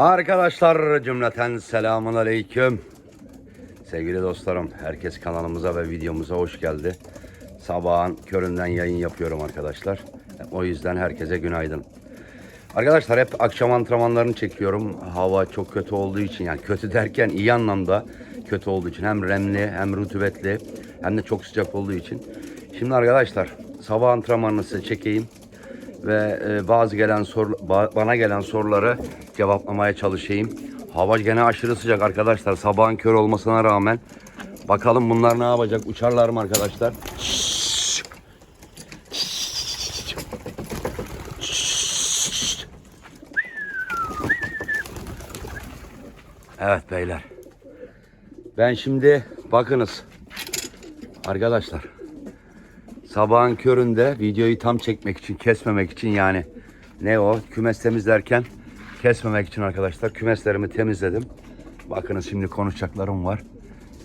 Arkadaşlar cümleten selamun aleyküm. Sevgili dostlarım, herkes kanalımıza ve videomuza hoş geldi. Sabahın köründen yayın yapıyorum arkadaşlar. O yüzden herkese günaydın. Arkadaşlar hep akşam antrenmanlarını çekiyorum. Hava çok kötü olduğu için yani kötü derken iyi anlamda kötü olduğu için hem remli hem rutubetli hem de çok sıcak olduğu için. Şimdi arkadaşlar sabah antrenmanını size çekeyim ve e, bazı gelen soru ba- bana gelen soruları cevaplamaya çalışayım. Hava gene aşırı sıcak arkadaşlar. Sabahın kör olmasına rağmen bakalım bunlar ne yapacak? Uçarlar mı arkadaşlar? Evet beyler. Ben şimdi bakınız arkadaşlar sabahın köründe videoyu tam çekmek için kesmemek için yani ne o kümes temizlerken kesmemek için arkadaşlar kümeslerimi temizledim. Bakınız şimdi konuşacaklarım var.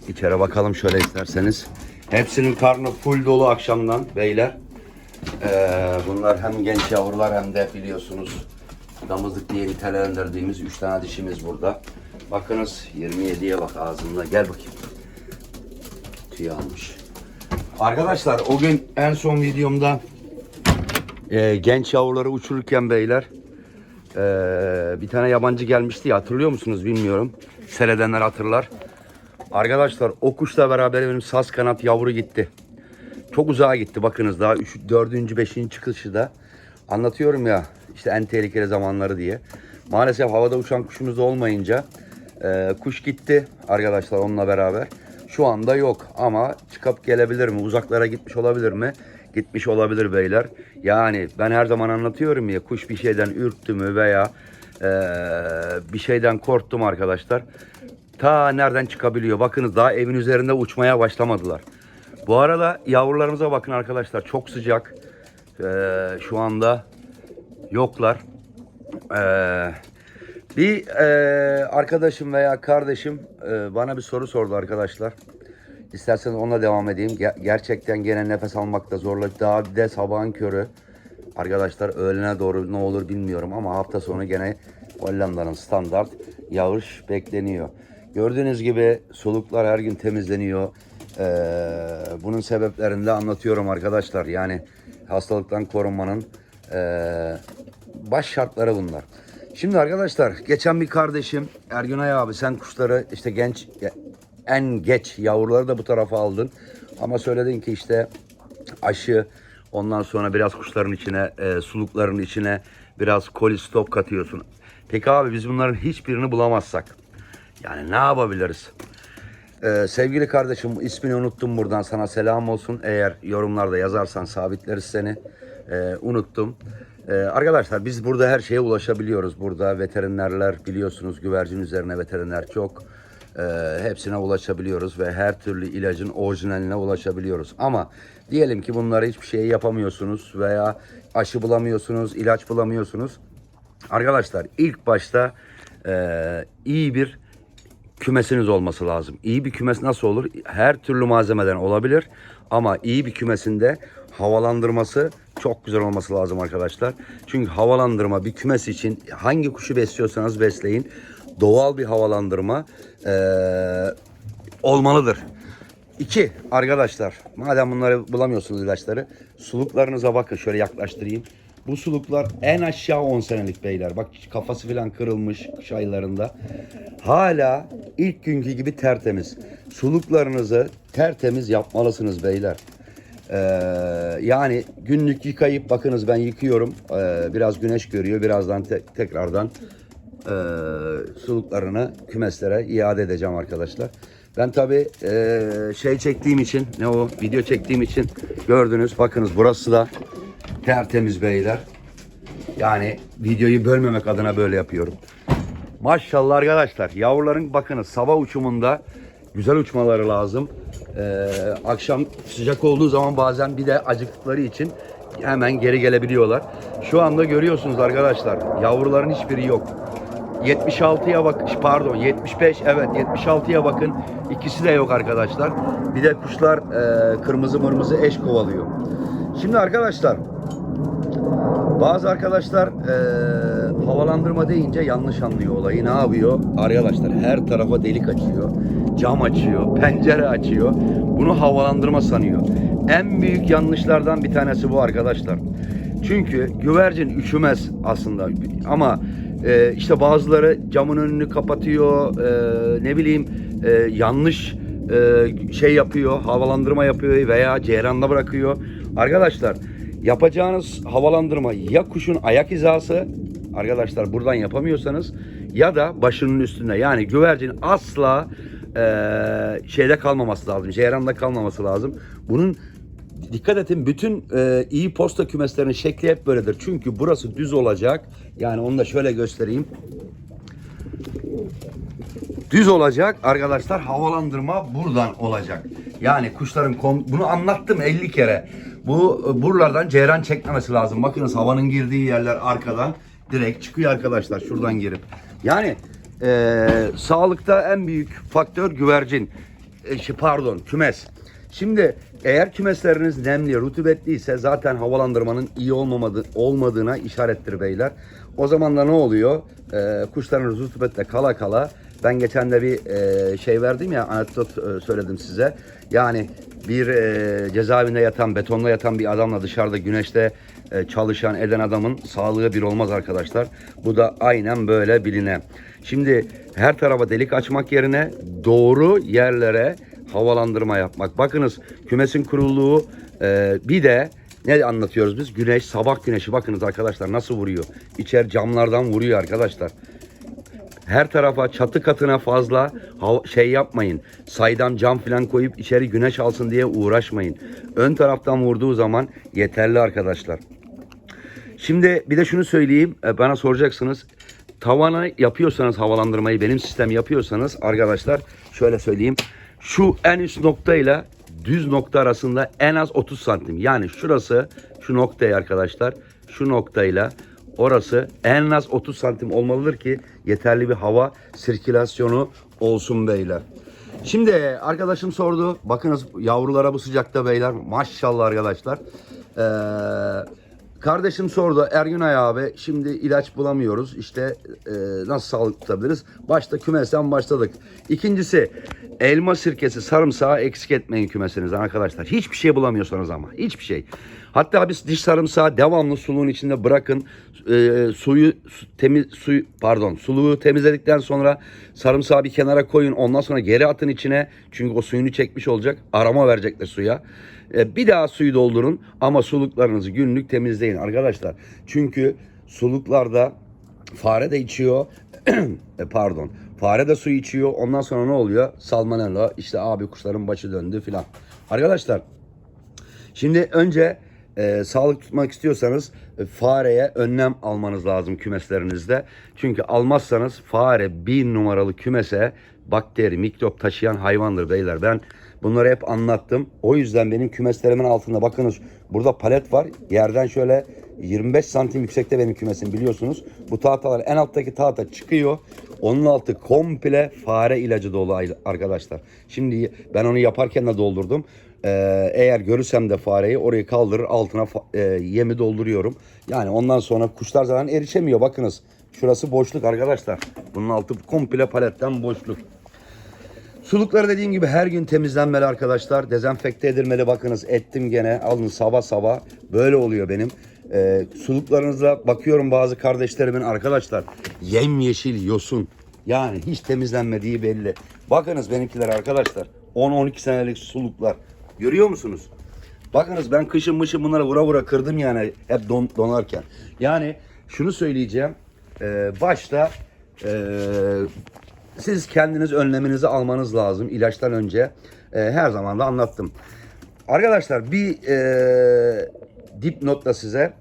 İçeri bakalım şöyle isterseniz. Hepsinin karnı full dolu akşamdan beyler. Ee, bunlar hem genç yavrular hem de biliyorsunuz damızlık diye nitelendirdiğimiz 3 tane dişimiz burada. Bakınız 27'ye bak ağzında gel bakayım. Tüy almış. Arkadaşlar o gün en son videomda e, genç yavruları uçururken beyler e, bir tane yabancı gelmişti ya hatırlıyor musunuz bilmiyorum. Seyredenler hatırlar. Arkadaşlar o kuşla beraber benim saz kanat yavru gitti. Çok uzağa gitti bakınız daha 3, 4. 5. çıkışı da anlatıyorum ya işte en tehlikeli zamanları diye. Maalesef havada uçan kuşumuz da olmayınca e, kuş gitti arkadaşlar onunla beraber. Şu anda yok ama çıkıp gelebilir mi? Uzaklara gitmiş olabilir mi? Gitmiş olabilir beyler. Yani ben her zaman anlatıyorum ya kuş bir şeyden ürktü mü veya e, bir şeyden korktum arkadaşlar. Ta nereden çıkabiliyor? Bakınız daha evin üzerinde uçmaya başlamadılar. Bu arada yavrularımıza bakın arkadaşlar çok sıcak. Ee, şu anda yoklar. Ee, bir e, arkadaşım veya kardeşim e, bana bir soru sordu arkadaşlar. İsterseniz onunla devam edeyim. Ger- gerçekten gene nefes almakta zorluk. Daha bir de sabahın körü. Arkadaşlar öğlene doğru ne olur bilmiyorum ama hafta sonu gene Hollanda'nın standart yağış bekleniyor. Gördüğünüz gibi soluklar her gün temizleniyor. Ee, bunun sebeplerini de anlatıyorum arkadaşlar. Yani hastalıktan korunmanın ee, baş şartları bunlar. Şimdi arkadaşlar geçen bir kardeşim Ergünay abi sen kuşları işte genç en geç yavruları da bu tarafa aldın. Ama söyledin ki işte aşı ondan sonra biraz kuşların içine e, sulukların içine biraz kolistop katıyorsun. Peki abi biz bunların hiçbirini bulamazsak yani ne yapabiliriz? Ee, sevgili kardeşim ismini unuttum buradan sana selam olsun. Eğer yorumlarda yazarsan sabitleriz seni. Ee, unuttum. Ee, arkadaşlar biz burada her şeye ulaşabiliyoruz. Burada veterinerler biliyorsunuz güvercin üzerine veteriner çok. Ee, hepsine ulaşabiliyoruz ve her türlü ilacın orijinaline ulaşabiliyoruz. Ama diyelim ki bunları hiçbir şey yapamıyorsunuz veya aşı bulamıyorsunuz, ilaç bulamıyorsunuz. Arkadaşlar ilk başta e, iyi bir kümesiniz olması lazım. İyi bir kümes nasıl olur? Her türlü malzemeden olabilir ama iyi bir kümesinde havalandırması çok güzel olması lazım arkadaşlar. Çünkü havalandırma bir kümes için hangi kuşu besliyorsanız besleyin doğal bir havalandırma eee, olmalıdır. İki arkadaşlar madem bunları bulamıyorsunuz ilaçları suluklarınıza bakın şöyle yaklaştırayım. Bu suluklar en aşağı 10 senelik beyler. Bak kafası falan kırılmış kış aylarında. Hala ilk günkü gibi tertemiz. Suluklarınızı tertemiz yapmalısınız beyler. Ee, yani günlük yıkayıp bakınız ben yıkıyorum. Ee, biraz güneş görüyor. Birazdan te- tekrardan e, suluklarını kümeslere iade edeceğim arkadaşlar. Ben tabi şey çektiğim için ne o video çektiğim için gördünüz bakınız burası da tertemiz beyler. Yani videoyu bölmemek adına böyle yapıyorum. Maşallah arkadaşlar yavruların bakınız sabah uçumunda güzel uçmaları lazım. Ee, akşam sıcak olduğu zaman bazen bir de acıktıkları için hemen geri gelebiliyorlar. Şu anda görüyorsunuz arkadaşlar yavruların hiçbiri yok. 76'ya bak pardon 75 evet 76'ya bakın ikisi de yok arkadaşlar. Bir de kuşlar e, kırmızı mırmızı eş kovalıyor. Şimdi arkadaşlar bazı arkadaşlar e, havalandırma deyince yanlış anlıyor olayı. Ne yapıyor? Arkadaşlar her tarafa delik açıyor. Cam açıyor, pencere açıyor. Bunu havalandırma sanıyor. En büyük yanlışlardan bir tanesi bu arkadaşlar. Çünkü güvercin üşümez aslında ama e, işte bazıları camın önünü kapatıyor, e, ne bileyim e, yanlış e, şey yapıyor, havalandırma yapıyor veya ceyranda bırakıyor. Arkadaşlar yapacağınız havalandırma ya kuşun ayak hizası arkadaşlar buradan yapamıyorsanız ya da başının üstünde yani güvercin asla e, şeyde kalmaması lazım, ceyranda kalmaması lazım. Bunun Dikkat edin bütün e, iyi posta kümeslerinin şekli hep böyledir. Çünkü burası düz olacak. Yani onu da şöyle göstereyim. Düz olacak arkadaşlar havalandırma buradan olacak. Yani kuşların bunu anlattım 50 kere. Bu e, buralardan ceyran çekmemesi lazım. Bakınız havanın girdiği yerler arkadan direkt çıkıyor arkadaşlar şuradan girip. Yani e, sağlıkta en büyük faktör güvercin. E, pardon kümes. Şimdi eğer kümesleriniz nemli, rutubetliyse zaten havalandırmanın iyi olmamadı, olmadığına işarettir beyler. O zaman da ne oluyor? Ee, kuşların rutubetle kala kala ben geçen de bir e, şey verdim ya anekdot e, söyledim size. Yani bir e, cezaevinde yatan, betonda yatan bir adamla dışarıda güneşte e, çalışan eden adamın sağlığı bir olmaz arkadaşlar. Bu da aynen böyle bilinen. Şimdi her tarafa delik açmak yerine doğru yerlere havalandırma yapmak. Bakınız kümesin kuruluğu e, bir de ne anlatıyoruz biz? Güneş, sabah güneşi bakınız arkadaşlar nasıl vuruyor. İçer camlardan vuruyor arkadaşlar. Her tarafa çatı katına fazla şey yapmayın. Saydam cam falan koyup içeri güneş alsın diye uğraşmayın. Ön taraftan vurduğu zaman yeterli arkadaşlar. Şimdi bir de şunu söyleyeyim. E, Bana soracaksınız. Tavana yapıyorsanız havalandırmayı benim sistem yapıyorsanız arkadaşlar şöyle söyleyeyim. Şu en üst noktayla düz nokta arasında en az 30 santim. Yani şurası şu noktayı arkadaşlar şu noktayla orası en az 30 santim olmalıdır ki yeterli bir hava sirkülasyonu olsun beyler. Şimdi arkadaşım sordu. Bakınız yavrulara bu sıcakta beyler. Maşallah arkadaşlar. Ee, kardeşim sordu. Ergünay abi şimdi ilaç bulamıyoruz. İşte e, nasıl sağlık tutabiliriz? Başta kümesten başladık. İkincisi elma sirkesi sarımsağı eksik etmeyin kümesinizden arkadaşlar. Hiçbir şey bulamıyorsanız ama. Hiçbir şey. Hatta biz diş sarımsağı devamlı suluğun içinde bırakın. Ee, suyu su- temiz suyu pardon suluğu temizledikten sonra sarımsağı bir kenara koyun. Ondan sonra geri atın içine. Çünkü o suyunu çekmiş olacak. Arama verecekler suya. Ee, bir daha suyu doldurun ama suluklarınızı günlük temizleyin arkadaşlar. Çünkü suluklarda fare de içiyor. E, pardon. Fare de su içiyor. Ondan sonra ne oluyor? Salmonella. işte abi kuşların başı döndü filan. Arkadaşlar Şimdi önce e, sağlık tutmak istiyorsanız e, fareye önlem almanız lazım kümeslerinizde. Çünkü almazsanız fare bir numaralı kümese bakteri, mikrop taşıyan hayvandır beyler. Ben bunları hep anlattım. O yüzden benim kümeslerimin altında bakınız burada palet var. Yerden şöyle 25 santim yüksekte benim kümesim biliyorsunuz. Bu tahtalar en alttaki tahta çıkıyor. Onun altı komple fare ilacı dolu arkadaşlar. Şimdi ben onu yaparken de doldurdum. Ee, eğer görürsem de fareyi orayı kaldırır altına e, yemi dolduruyorum. Yani ondan sonra kuşlar zaten erişemiyor. Bakınız şurası boşluk arkadaşlar. Bunun altı komple paletten boşluk. Sulukları dediğim gibi her gün temizlenmeli arkadaşlar. Dezenfekte edilmeli. Bakınız ettim gene. Alın sabah sabah. Böyle oluyor benim. Ee, suluklarınıza bakıyorum bazı kardeşlerimin arkadaşlar. Yemyeşil yosun. Yani hiç temizlenmediği belli. Bakınız benimkiler arkadaşlar. 10-12 senelik suluklar. Görüyor musunuz? Bakınız ben kışın mışın bunları vura vura kırdım yani hep don, donarken. Yani şunu söyleyeceğim. Ee, başta ee, siz kendiniz önleminizi almanız lazım ilaçtan önce. Ee, her zaman da anlattım. Arkadaşlar bir e, dipnot da size.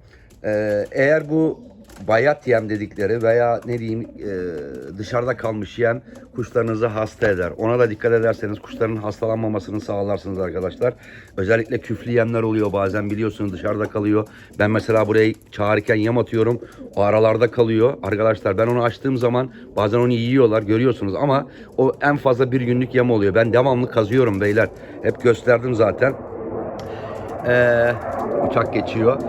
Ee, eğer bu bayat yem dedikleri veya ne diyeyim e, dışarıda kalmış yem kuşlarınızı hasta eder. Ona da dikkat ederseniz kuşların hastalanmamasını sağlarsınız arkadaşlar. Özellikle küflü yemler oluyor bazen biliyorsunuz dışarıda kalıyor. Ben mesela buraya çağırırken yem atıyorum. O aralarda kalıyor. Arkadaşlar ben onu açtığım zaman bazen onu yiyorlar görüyorsunuz ama o en fazla bir günlük yem oluyor. Ben devamlı kazıyorum beyler. Hep gösterdim zaten. Ee, uçak geçiyor.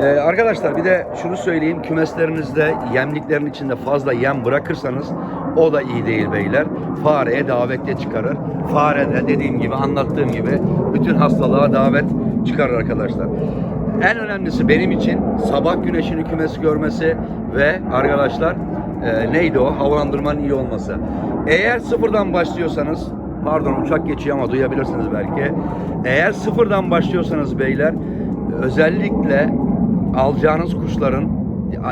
Ee, arkadaşlar bir de şunu söyleyeyim. Kümeslerinizde yemliklerin içinde fazla yem bırakırsanız o da iyi değil beyler. Fareye davette çıkarır. Fare de dediğim gibi anlattığım gibi bütün hastalığa davet çıkarır arkadaşlar. En önemlisi benim için sabah güneşini kümes görmesi ve arkadaşlar e, neydi o? Havalandırmanın iyi olması. Eğer sıfırdan başlıyorsanız pardon uçak geçiyor ama duyabilirsiniz belki. Eğer sıfırdan başlıyorsanız beyler özellikle alacağınız kuşların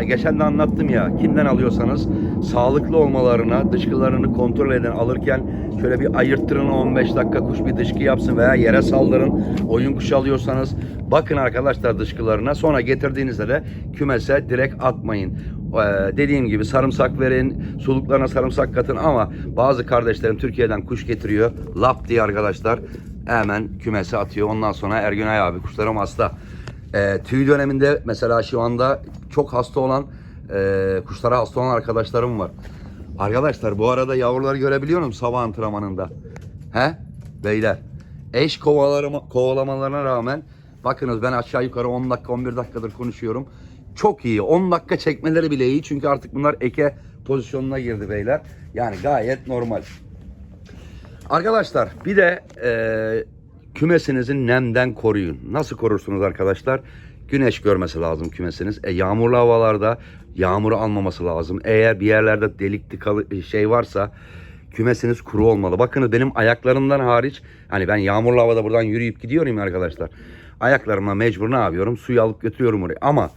geçen de anlattım ya kimden alıyorsanız sağlıklı olmalarına dışkılarını kontrol eden alırken şöyle bir ayırttırın 15 dakika kuş bir dışkı yapsın veya yere saldırın. Oyun kuşu alıyorsanız bakın arkadaşlar dışkılarına. Sonra getirdiğinizde de kümese direkt atmayın. Ee, dediğim gibi sarımsak verin suluklarına sarımsak katın ama bazı kardeşlerim Türkiye'den kuş getiriyor. Lap diye arkadaşlar hemen kümese atıyor. Ondan sonra Ergünay abi kuşlarım hasta e, tüy döneminde mesela şu anda çok hasta olan e, kuşlara hasta olan arkadaşlarım var. Arkadaşlar bu arada yavruları görebiliyor musun sabah antrenmanında? He? Beyler. Eş kovalarıma, kovalamalarına rağmen bakınız ben aşağı yukarı 10 dakika 11 dakikadır konuşuyorum. Çok iyi. 10 dakika çekmeleri bile iyi. Çünkü artık bunlar eke pozisyonuna girdi beyler. Yani gayet normal. Arkadaşlar bir de e, kümesinizi nemden koruyun. Nasıl korursunuz arkadaşlar? Güneş görmesi lazım kümesiniz. E, yağmurlu havalarda yağmuru almaması lazım. Eğer bir yerlerde delik tıkalı şey varsa kümesiniz kuru olmalı. Bakınız benim ayaklarımdan hariç hani ben yağmurlu havada buradan yürüyüp gidiyorum arkadaşlar. Ayaklarıma mecbur ne yapıyorum? Suyu alıp götürüyorum oraya. Ama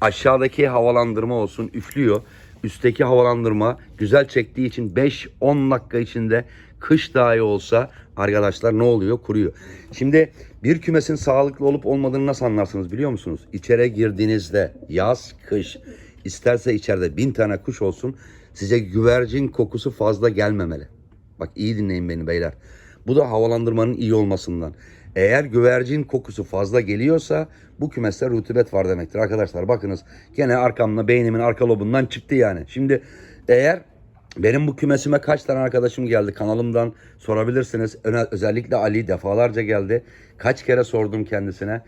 aşağıdaki havalandırma olsun üflüyor. Üstteki havalandırma güzel çektiği için 5-10 dakika içinde kış dahi olsa arkadaşlar ne oluyor? Kuruyor. Şimdi bir kümesin sağlıklı olup olmadığını nasıl anlarsınız biliyor musunuz? İçeri girdiğinizde yaz, kış isterse içeride bin tane kuş olsun size güvercin kokusu fazla gelmemeli. Bak iyi dinleyin beni beyler. Bu da havalandırmanın iyi olmasından. Eğer güvercin kokusu fazla geliyorsa bu kümeste rutubet var demektir. Arkadaşlar bakınız gene arkamda beynimin arka lobundan çıktı yani. Şimdi eğer benim bu kümesime kaç tane arkadaşım geldi kanalımdan sorabilirsiniz. Özellikle Ali defalarca geldi. Kaç kere sordum kendisine.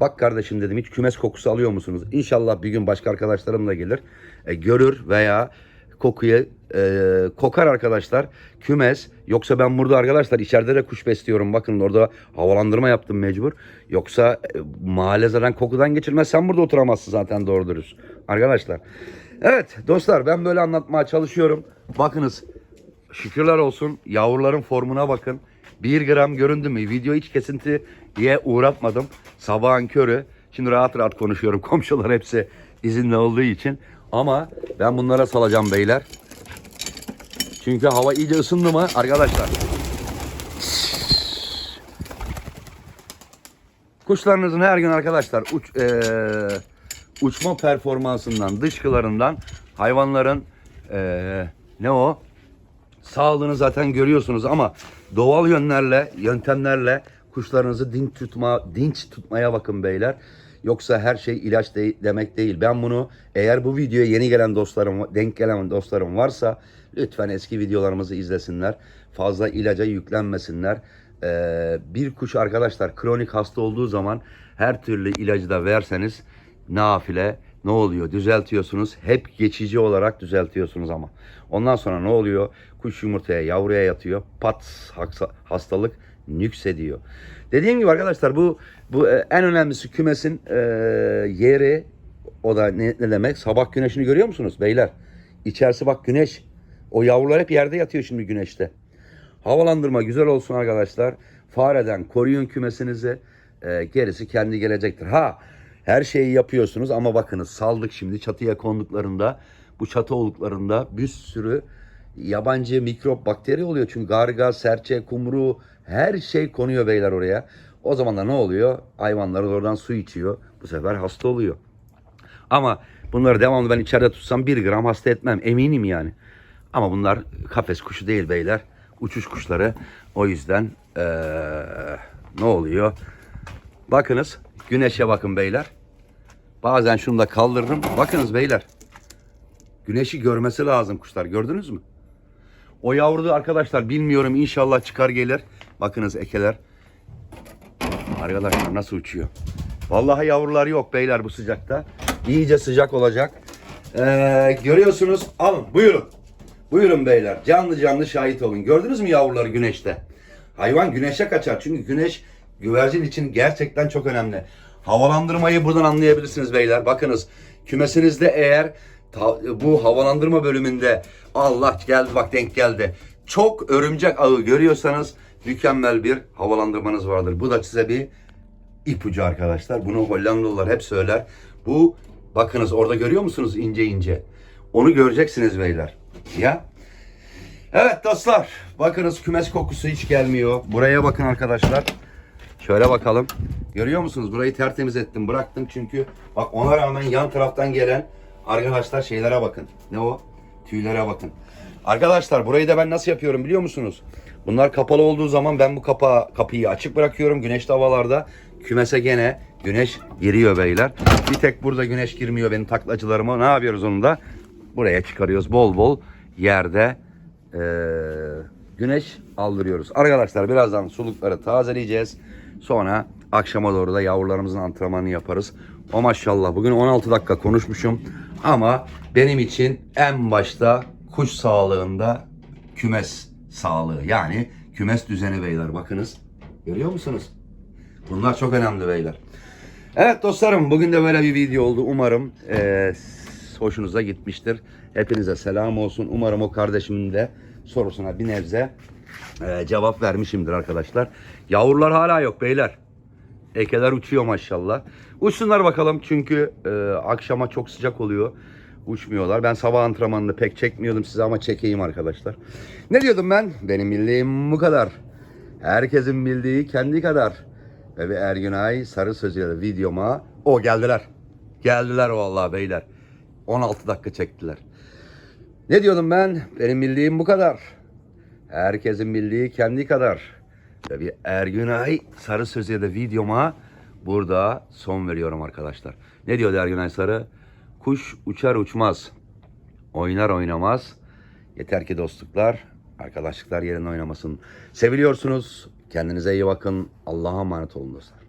Bak kardeşim dedim hiç kümes kokusu alıyor musunuz? İnşallah bir gün başka arkadaşlarım da gelir. E, görür veya kokuyu e, kokar arkadaşlar. Kümes. Yoksa ben burada arkadaşlar içeride de kuş besliyorum. Bakın orada havalandırma yaptım mecbur. Yoksa e, mahalle zaten kokudan geçirmez. Sen burada oturamazsın zaten doğru dürüst. Arkadaşlar. Evet dostlar ben böyle anlatmaya çalışıyorum. Bakınız şükürler olsun yavruların formuna bakın. 1 gram göründü mü? Video hiç kesinti diye uğratmadım. Sabahın körü. Şimdi rahat rahat konuşuyorum. Komşular hepsi izinli olduğu için. Ama ben bunlara salacağım beyler. Çünkü hava iyice ısındı mı arkadaşlar? Kuşlarınızın her gün arkadaşlar uç, eee, uçma performansından, dışkılarından hayvanların eee, ne o? Sağlığını zaten görüyorsunuz ama doğal yönlerle, yöntemlerle kuşlarınızı dinç tutma, dinç tutmaya bakın beyler. Yoksa her şey ilaç de- demek değil. Ben bunu eğer bu videoya yeni gelen dostlarım, denk gelen dostlarım varsa lütfen eski videolarımızı izlesinler. Fazla ilaca yüklenmesinler. Ee, bir kuş arkadaşlar kronik hasta olduğu zaman her türlü ilacı da verseniz nafile ne oluyor? Düzeltiyorsunuz. Hep geçici olarak düzeltiyorsunuz ama. Ondan sonra ne oluyor? Kuş yumurtaya, yavruya yatıyor. Pat hastalık nüksediyor. Dediğim gibi arkadaşlar bu bu e, en önemlisi kümesin e, yeri o da ne, ne demek? Sabah güneşini görüyor musunuz beyler? İçerisi bak güneş. O yavrular hep yerde yatıyor şimdi güneşte. Havalandırma güzel olsun arkadaşlar. Fareden koruyun kümesinizi. Ee, gerisi kendi gelecektir. Ha her şeyi yapıyorsunuz ama bakınız saldık şimdi çatıya konduklarında bu çatı olduklarında bir sürü yabancı mikrop bakteri oluyor. Çünkü garga, serçe, kumru her şey konuyor beyler oraya. O zaman da ne oluyor? Hayvanlar oradan su içiyor. Bu sefer hasta oluyor. Ama bunları devamlı ben içeride tutsam bir gram hasta etmem. Eminim yani. Ama bunlar kafes kuşu değil beyler. Uçuş kuşları. O yüzden eee, ne oluyor? Bakınız güneşe bakın beyler. Bazen şunu da kaldırırım. Bakınız beyler. Güneşi görmesi lazım kuşlar. Gördünüz mü? O yavru da arkadaşlar bilmiyorum inşallah çıkar gelir. Bakınız ekeler. Arkadaşlar nasıl uçuyor? Vallahi yavrular yok beyler bu sıcakta. İyice sıcak olacak. Ee, görüyorsunuz. Alın buyurun. Buyurun beyler. Canlı canlı şahit olun. Gördünüz mü yavruları güneşte? Hayvan güneşe kaçar. Çünkü güneş güvercin için gerçekten çok önemli. Havalandırmayı buradan anlayabilirsiniz beyler. Bakınız kümesinizde eğer bu havalandırma bölümünde Allah geldi bak denk geldi. Çok örümcek ağı görüyorsanız mükemmel bir havalandırmanız vardır. Bu da size bir ipucu arkadaşlar. Bunu Hollandalılar hep söyler. Bu bakınız orada görüyor musunuz ince ince? Onu göreceksiniz beyler. Ya. Evet dostlar. Bakınız kümes kokusu hiç gelmiyor. Buraya bakın arkadaşlar. Şöyle bakalım. Görüyor musunuz? Burayı tertemiz ettim. Bıraktım çünkü bak ona rağmen yan taraftan gelen arkadaşlar şeylere bakın. Ne o? Tüylere bakın. Arkadaşlar burayı da ben nasıl yapıyorum biliyor musunuz? Bunlar kapalı olduğu zaman ben bu kapağı, kapıyı açık bırakıyorum. Güneşli havalarda kümese gene güneş giriyor beyler. Bir tek burada güneş girmiyor benim taklacılarıma. Ne yapıyoruz onu da? Buraya çıkarıyoruz bol bol yerde eee, güneş aldırıyoruz. Arkadaşlar birazdan sulukları tazeleyeceğiz. Sonra akşama doğru da yavrularımızın antrenmanını yaparız. O maşallah bugün 16 dakika konuşmuşum. Ama benim için en başta kuş sağlığında kümes sağlığı. Yani kümes düzeni beyler bakınız. Görüyor musunuz? Bunlar çok önemli beyler. Evet dostlarım bugün de böyle bir video oldu. Umarım eee, hoşunuza gitmiştir. Hepinize selam olsun. Umarım o kardeşimin de sorusuna bir nebze eee, cevap vermişimdir arkadaşlar. Yavrular hala yok beyler. Ekeler uçuyor maşallah. Uçsunlar bakalım çünkü eee, akşama çok sıcak oluyor. Uçmuyorlar. Ben sabah antrenmanını pek çekmiyordum size ama çekeyim arkadaşlar. Ne diyordum ben? Benim bildiğim bu kadar. Herkesin bildiği kendi kadar. Ve bir Ergünay sarı sözüyle videoma o geldiler. Geldiler vallahi beyler. 16 dakika çektiler. Ne diyordum ben? Benim bildiğim bu kadar. Herkesin bildiği kendi kadar. Bir Ergünay sarı sözüyle videoma burada son veriyorum arkadaşlar. Ne diyor Ergünay Sarı? Kuş uçar uçmaz. Oynar oynamaz. Yeter ki dostluklar, arkadaşlıklar yerine oynamasın. Seviliyorsunuz. Kendinize iyi bakın. Allah'a emanet olun dostlar.